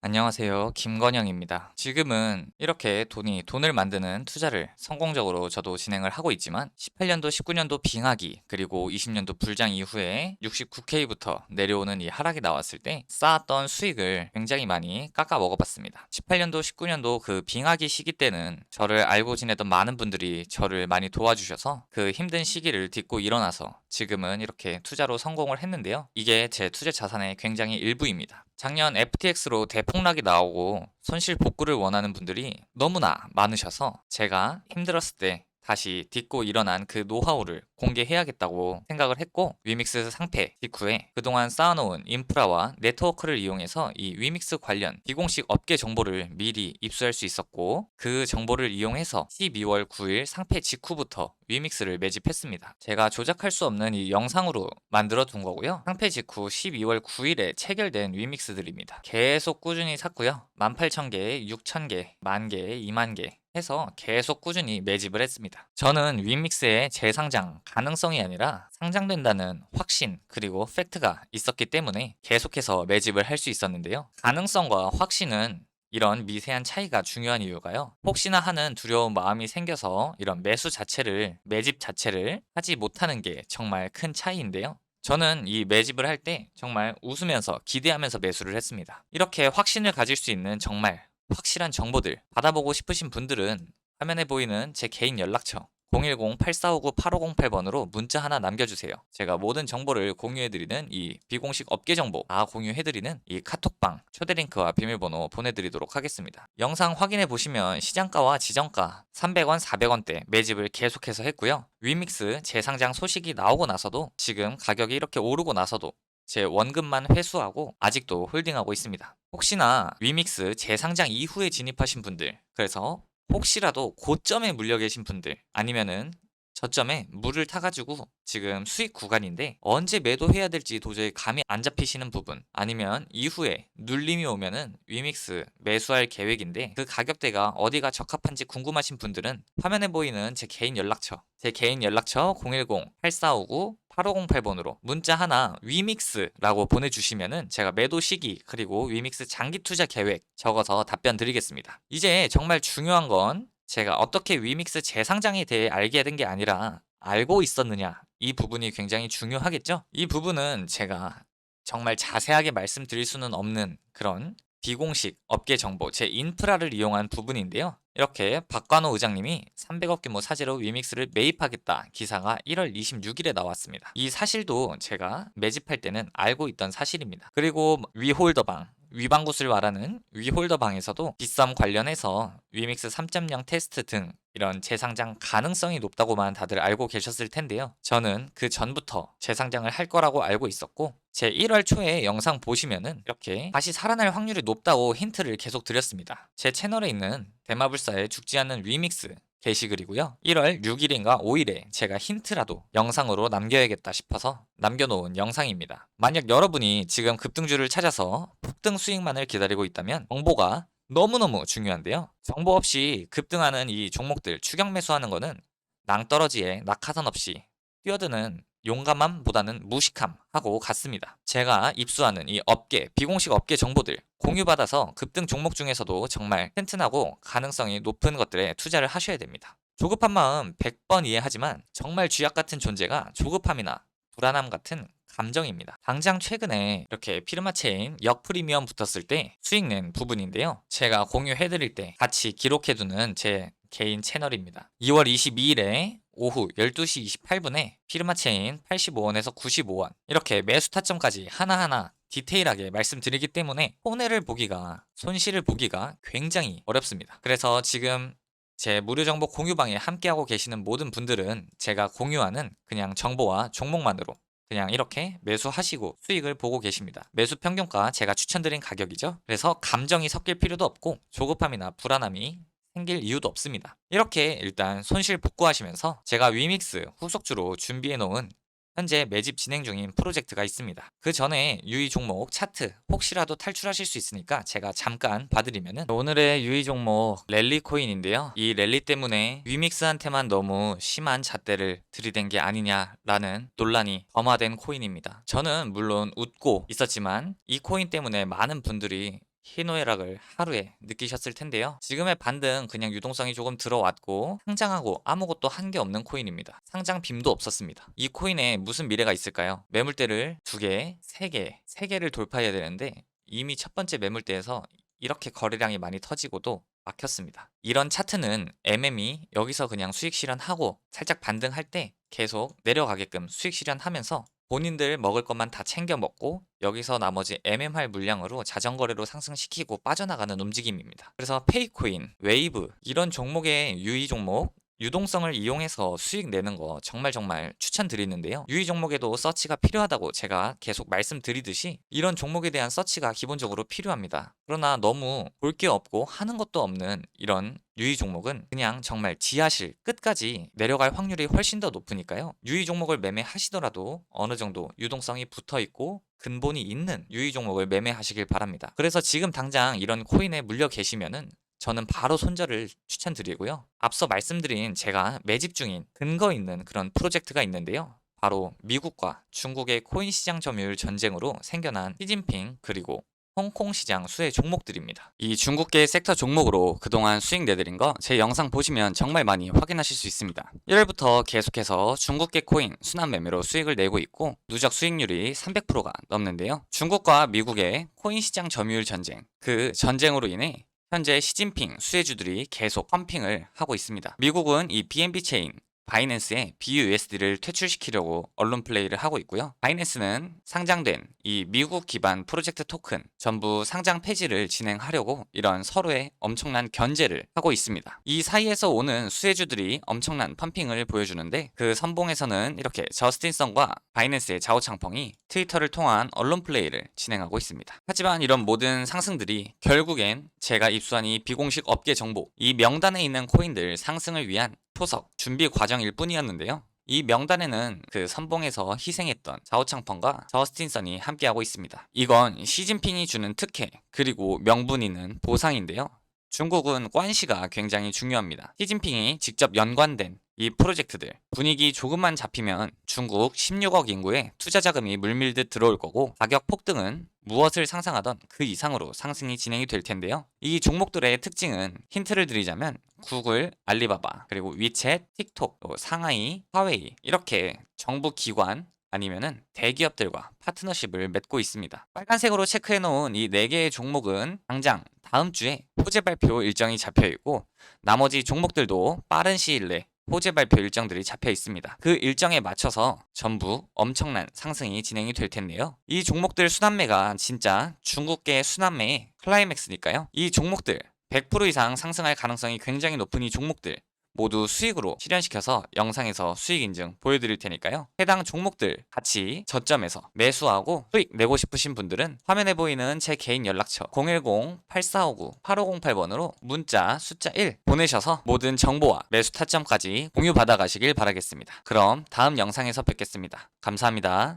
안녕하세요. 김건영입니다. 지금은 이렇게 돈이 돈을 만드는 투자를 성공적으로 저도 진행을 하고 있지만 18년도, 19년도 빙하기 그리고 20년도 불장 이후에 69K부터 내려오는 이 하락이 나왔을 때 쌓았던 수익을 굉장히 많이 깎아 먹어봤습니다. 18년도, 19년도 그 빙하기 시기 때는 저를 알고 지내던 많은 분들이 저를 많이 도와주셔서 그 힘든 시기를 딛고 일어나서 지금은 이렇게 투자로 성공을 했는데요. 이게 제 투자 자산의 굉장히 일부입니다. 작년 FTX로 대폭락이 나오고 손실 복구를 원하는 분들이 너무나 많으셔서 제가 힘들었을 때 다시 딛고 일어난 그 노하우를 공개해야겠다고 생각을 했고 위믹스 상패 직후에 그동안 쌓아놓은 인프라와 네트워크를 이용해서 이 위믹스 관련 비공식 업계 정보를 미리 입수할 수 있었고 그 정보를 이용해서 12월 9일 상패 직후부터 위믹스를 매집했습니다. 제가 조작할 수 없는 이 영상으로 만들어 둔 거고요. 상패 직후 12월 9일에 체결된 위믹스들입니다. 계속 꾸준히 샀고요. 18,000개, 6,000개, 만개, 2만 개 해서 계속 꾸준히 매집을 했습니다. 저는 윈믹스의 재상장 가능성이 아니라 상장된다는 확신 그리고 팩트가 있었기 때문에 계속해서 매집을 할 수 있었는데요. 가능성과 확신은 이런 미세한 차이가 중요한 이유가요. 혹시나 하는 두려운 마음이 생겨서 이런 매수 자체를 매집 자체를 하지 못하는 게 정말 큰 차이인데요. 저는 이 매집을 할 때 정말 웃으면서 기대하면서 매수를 했습니다. 이렇게 확신을 가질 수 있는 정말 확실한 정보들 받아보고 싶으신 분들은 화면에 보이는 제 개인 연락처 010-8459-8508번으로 문자 하나 남겨주세요. 제가 모든 정보를 공유해드리는 이 비공식 업계 정보 다 공유해드리는 이 카톡방 초대 링크와 비밀번호 보내드리도록 하겠습니다. 영상 확인해 보시면 시장가와 지정가 300원, 400원대 매집을 계속해서 했고요. 위믹스 재상장 소식이 나오고 나서도 지금 가격이 이렇게 오르고 나서도 제 원금만 회수하고 아직도 홀딩하고 있습니다. 혹시나 위믹스 재상장 이후에 진입하신 분들, 그래서 혹시라도 고점에 물려 계신 분들, 아니면은 저점에 물을 타가지고 지금 수익 구간인데 언제 매도해야 될지 도저히 감이 안 잡히시는 부분 아니면 이후에 눌림이 오면은 위믹스 매수할 계획인데 그 가격대가 어디가 적합한지 궁금하신 분들은 화면에 보이는 제 개인 연락처 제 개인 연락처 010-8459 8508번으로 문자 하나 위믹스라고 보내주시면은 제가 매도 시기 그리고 위믹스 장기 투자 계획 적어서 답변 드리겠습니다. 이제 정말 중요한 건 제가 어떻게 위믹스 재상장에 대해 알게 된 게 아니라 알고 있었느냐 이 부분이 굉장히 중요하겠죠? 이 부분은 제가 정말 자세하게 말씀드릴 수는 없는 그런 비공식 업계 정보, 제 인프라를 이용한 부분인데요. 이렇게 박관호 의장님이 300억 규모 사재로 위믹스를 매입하겠다 기사가 1월 26일에 나왔습니다. 이 사실도 제가 매집할 때는 알고 있던 사실입니다. 그리고 위홀더방, 위방구슬 말하는 위홀더방에서도 빗썸 관련해서 위믹스 3.0 테스트 등 이런 재상장 가능성이 높다고만 다들 알고 계셨을 텐데요. 저는 그 전부터 재상장을 할 거라고 알고 있었고 제 1월 초에 영상 보시면은 이렇게 다시 살아날 확률이 높다고 힌트를 계속 드렸습니다. 제 채널에 있는 대마불사의 죽지 않는 위믹스 게시글이고요. 1월 6일인가 5일에 제가 힌트라도 영상으로 남겨야겠다 싶어서 남겨놓은 영상입니다. 만약 여러분이 지금 급등주를 찾아서 폭등 수익만을 기다리고 있다면 정보가 너무너무 중요한데요. 정보 없이 급등하는 이 종목들 추격 매수하는 거는 낭떠러지에 낙하산 없이 뛰어드는 용감함보다는 무식함하고 같습니다. 제가 입수하는 이 업계, 비공식 업계 정보들 공유받아서 급등 종목 중에서도 정말 튼튼하고 가능성이 높은 것들에 투자를 하셔야 됩니다. 조급한 마음 100번 이해하지만 정말 쥐약 같은 존재가 조급함이나 불안함 같은 감정입니다. 당장 최근에 이렇게 피르마 체인 역프리미엄 붙었을 때 수익 낸 부분인데요. 제가 공유해드릴 때 같이 기록해두는 제 개인 채널입니다. 2월 22일에 오후 12시 28분에 피르마체인 85원에서 95원 이렇게 매수 타점까지 하나하나 디테일하게 말씀드리기 때문에 손해를 보기가 손실을 보기가 굉장히 어렵습니다. 그래서 지금 제 무료 정보 공유방에 함께하고 계시는 모든 분들은 제가 공유하는 그냥 정보와 종목만으로 그냥 이렇게 매수하시고 수익을 보고 계십니다. 매수 평균가 제가 추천드린 가격이죠. 그래서 감정이 섞일 필요도 없고 조급함이나 불안함이 생길 이유도 없습니다. 이렇게 일단 손실 복구하시면서 제가 위믹스 후속주로 준비해 놓은 현재 매집 진행 중인 프로젝트가 있습니다. 그 전에 유의 종목 차트 혹시라도 탈출하실 수 있으니까 제가 잠깐 봐드리면은 오늘의 유의 종목 랠리 코인인데요. 이 랠리 때문에 위믹스한테만 너무 심한 잣대를 들이댄 게 아니냐라는 논란이 범화된 코인입니다. 저는 물론 웃고 있었지만 이 코인 때문에 많은 분들이 희노애락을 하루에 느끼셨을 텐데요. 지금의 반등 그냥 유동성이 조금 들어왔고 상장하고 아무것도 한 게 없는 코인입니다. 상장 빔도 없었습니다. 이 코인에 무슨 미래가 있을까요? 매물대를 두 개, 세 개, 세 개를 돌파해야 되는데 이미 첫 번째 매물대에서 이렇게 거래량이 많이 터지고도 막혔습니다. 이런 차트는 MM이 여기서 그냥 수익 실현하고 살짝 반등할 때 계속 내려가게끔 수익 실현하면서 본인들 먹을 것만 다 챙겨 먹고 여기서 나머지 MMR 물량으로 자전거래로 상승시키고 빠져나가는 움직임입니다. 그래서 페이코인, 웨이브 이런 종목의 유의 종목 유동성을 이용해서 수익 내는 거 정말 정말 추천드리는데요. 유의 종목에도 서치가 필요하다고 제가 계속 말씀드리듯이 이런 종목에 대한 서치가 기본적으로 필요합니다. 그러나 너무 볼 게 없고 하는 것도 없는 이런 유의 종목은 그냥 정말 지하실 끝까지 내려갈 확률이 훨씬 더 높으니까요. 유의 종목을 매매하시더라도 어느 정도 유동성이 붙어 있고 근본이 있는 유의 종목을 매매하시길 바랍니다. 그래서 지금 당장 이런 코인에 물려 계시면은 저는 바로 손절을 추천드리고요. 앞서 말씀드린 제가 매집 중인 근거 있는 그런 프로젝트가 있는데요. 바로 미국과 중국의 코인 시장 점유율 전쟁으로 생겨난 시진핑 그리고 홍콩 시장 수혜 종목들입니다. 이 중국계 섹터 종목으로 그동안 수익 내드린 거 제 영상 보시면 정말 많이 확인하실 수 있습니다. 1월부터 계속해서 중국계 코인 순환 매매로 수익을 내고 있고 누적 수익률이 300%가 넘는데요. 중국과 미국의 코인 시장 점유율 전쟁 그 전쟁으로 인해 현재 시진핑 수혜주들이 계속 펌핑을 하고 있습니다. 미국은 이 BNB 체인 바이낸스에 BUSD를 퇴출시키려고 언론 플레이를 하고 있고요. 바이낸스는 상장된 이 미국 기반 프로젝트 토큰 전부 상장 폐지를 진행하려고 이런 서로의 엄청난 견제를 하고 있습니다. 이 사이에서 오는 수혜주들이 엄청난 펌핑을 보여주는데 그 선봉에서는 이렇게 저스틴 선과 바이낸스의 자오창펑이 트위터를 통한 언론 플레이를 진행하고 있습니다. 하지만 이런 모든 상승들이 결국엔 제가 입수한 이 비공식 업계 정보, 이 명단에 있는 코인들 상승을 위한 포석 준비 과정일 뿐이었는데요. 이 명단에는 그 선봉에서 희생했던 자오창펑과 저스틴선이 함께하고 있습니다. 이건 시진핑이 주는 특혜 그리고 명분 있는 보상인데요. 중국은 관시가 굉장히 중요합니다. 시진핑이 직접 연관된 이 프로젝트들 분위기 조금만 잡히면 중국 16억 인구에 투자 자금이 물밀듯 들어올 거고 가격 폭등은 무엇을 상상하던 그 이상으로 상승이 진행이 될 텐데요. 이 종목들의 특징은 힌트를 드리자면 구글, 알리바바, 그리고 위챗, 틱톡, 또 상하이, 화웨이 이렇게 정부 기관 아니면은 대기업들과 파트너십을 맺고 있습니다. 빨간색으로 체크해 놓은 이 4개의 종목은 당장 다음 주에 호재 발표 일정이 잡혀 있고 나머지 종목들도 빠른 시일 내 호재 발표 일정들이 잡혀 있습니다. 그 일정에 맞춰서 전부 엄청난 상승이 진행이 될 텐데요. 이 종목들 순환매가 진짜 중국계 순환매의 클라이맥스니까요. 이 종목들 100% 이상 상승할 가능성이 굉장히 높은 이 종목들 모두 수익으로 실현시켜서 영상에서 수익 인증 보여드릴 테니까요. 해당 종목들 같이 저점에서 매수하고 수익 내고 싶으신 분들은 화면에 보이는 제 개인 연락처 010-8459-8508번으로 문자 숫자 1 보내셔서 모든 정보와 매수 타점까지 공유 받아 가시길 바라겠습니다. 그럼 다음 영상에서 뵙겠습니다. 감사합니다.